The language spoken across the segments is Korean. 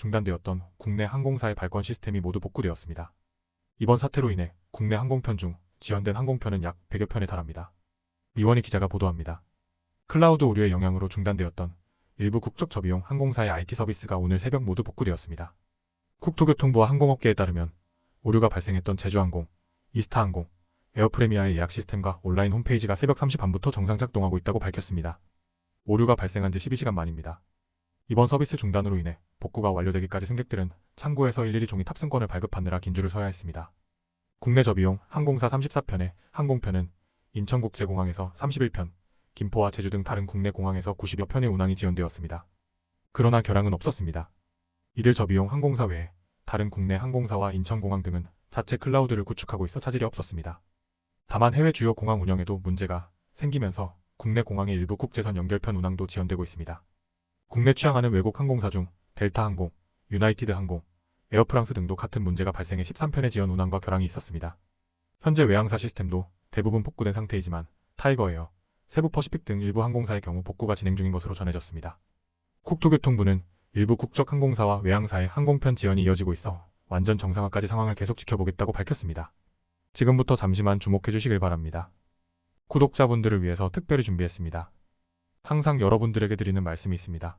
중단되었던 국내 항공사의 발권 시스템이 모두 복구되었습니다. 이번 사태로 인해 국내 항공편 중 지연된 항공편은 약 100여 편에 달합니다. 이원희 기자가 보도합니다. 클라우드 오류의 영향으로 중단되었던 일부 국적 저비용 항공사의 IT 서비스가 오늘 새벽 모두 복구되었습니다. 국토교통부와 항공업계에 따르면 오류가 발생했던 제주항공, 이스타항공, 에어프레미아의 예약 시스템과 온라인 홈페이지가 새벽 3시 반부터 정상 작동하고 있다고 밝혔습니다. 오류가 발생한 지 12시간 만입니다. 이번 서비스 중단으로 인해 복구가 완료되기까지 승객들은 창구에서 일일이 종이 탑승권을 발급하느라 긴 줄을 서야 했습니다. 국내 저비용 항공사 34편의 항공편은 인천국제공항에서 31편, 김포와 제주 등 다른 국내 공항에서 90여 편의 운항이 지연되었습니다. 그러나 결항은 없었습니다. 이들 저비용 항공사 외에 다른 국내 항공사와 인천공항 등은 자체 클라우드를 구축하고 있어 차질이 없었습니다. 다만 해외 주요 공항 운영에도 문제가 생기면서 국내 공항의 일부 국제선 연결편 운항도 지연되고 있습니다. 국내 취항하는 외국 항공사 중 델타 항공, 유나이티드 항공, 에어프랑스 등도 같은 문제가 발생해 13편의 지연 운항과 결항이 있었습니다. 현재 외항사 시스템도 대부분 복구된 상태이지만 타이거에어, 세부 퍼시픽 등 일부 항공사의 경우 복구가 진행 중인 것으로 전해졌습니다. 국토교통부는 일부 국적 항공사와 외항사의 항공편 지연이 이어지고 있어 완전 정상화까지 상황을 계속 지켜보겠다고 밝혔습니다. 지금부터 잠시만 주목해 주시길 바랍니다. 구독자분들을 위해서 특별히 준비했습니다. 항상 여러분들에게 드리는 말씀이 있습니다.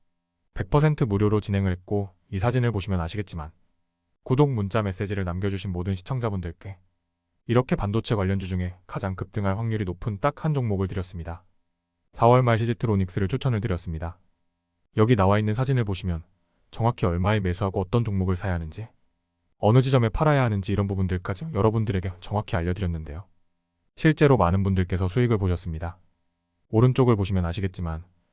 100% 무료로 진행을 했고 이 사진을 보시면 아시겠지만 구독 문자 메시지를 남겨주신 모든 시청자분들께 이렇게 반도체 관련주 중에 가장 급등할 확률이 높은 딱 한 종목을 드렸습니다. 4월 말 시지트로닉스를 추천을 드렸습니다. 여기 나와 있는 사진을 보시면 정확히 얼마에 매수하고 어떤 종목을 사야 하는지 어느 지점에 팔아야 하는지 이런 부분들까지 여러분들에게 정확히 알려드렸는데요. 실제로 많은 분들께서 수익을 보셨습니다. 오른쪽을 보시면 아시겠지만